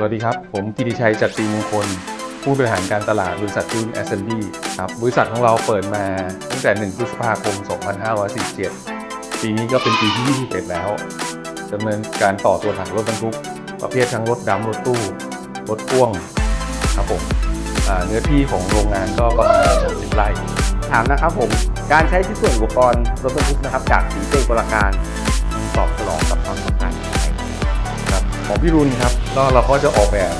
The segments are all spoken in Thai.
สวัสดีครับ ผมกิติชัยจัตรีมงคล ผู้บริหารการตลาดบริษัทจูนแอสเซนดี้ครับบริษัทของเราเปิดมาตั้งแต่ 1 พฤษภาคม 2547 ปีนี้ก็เป็นปีที่ 21 แล้วดำเนินการต่อตัวถังรถบรรทุก ประเภททั้งรถดำรถตู้ รถพ่วงครับผมเนื้อที่ของโรงงานก็ประมาณ10ไร่ถามนะครับผมการใช้ชิ้นส่วนอุปกรณ์รถบรรทุกนะครับ จากสีเส้นกลการตอบสนองกับความ ของพี่รุนครับก็เราก็จะออกแบบ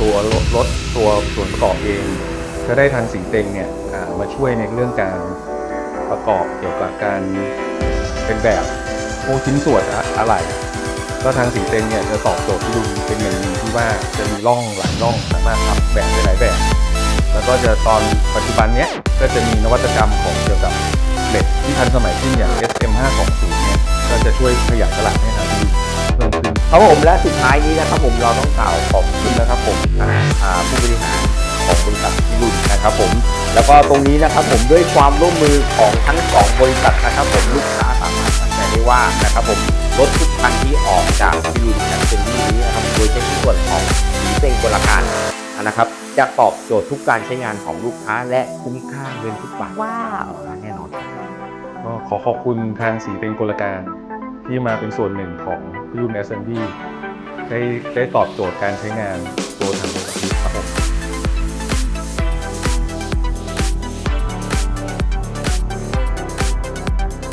ตัวรถตัวส่วนประกอบเองก็ได้ทางสีเต็งเนี่ยมาช่วยในเรื่องการประกอบเกี่ยวกับการเป็นแบบพวกชิ้นส่วนอะไรก็ทางสีเต็งเนี่ยจะตอบโจทย์พี่รุนเป็นอย่างที่ว่าจะมีร่องหลายร่องสามารถทำแบบได้หลายแบบ แล้วก็จะตอนปัจจุบันเนี้ยก็จะมีนวัตกรรมของเกี่ยวกับเหล็กที่ทันสมัยขึ้นอย่าง SM520 เนี่ยก็จะช่วยขยายตลาดให้ทางพี่รุนเพิ่มขึ้น ครับผมและสุดท้ายนี้นะครับผมเราต้องกล่าวขอบคุณนะครับผมอ่าอ่าผู้บริหารของบริษัทพิรุณนะครับผมแล้วก็ตรงนี้นะครับผมด้วยความร่วมมือของทั้งสองบริษัทนะครับผมลูกค้าสามารถมั่นใจได้ว่านะครับผมรถทุกคันที่ออกจากพิรุณแอนเซนดี้นี้นะครับโดยใช้ชิ้นส่วนของสีเส้นกลการนะครับจะตอบโจทย์ทุกการใช้งานของลูกค้าและคุ้มค่าเงินทุกบาทว้าวแน่นอนครับก็ขอขอบคุณทางสีเป็นกลการที่มาเป็นส่วนหนึ่งของ พี่รุ่น S&D ได้ได้ตอบโจทย์การใช้งานตัวถัง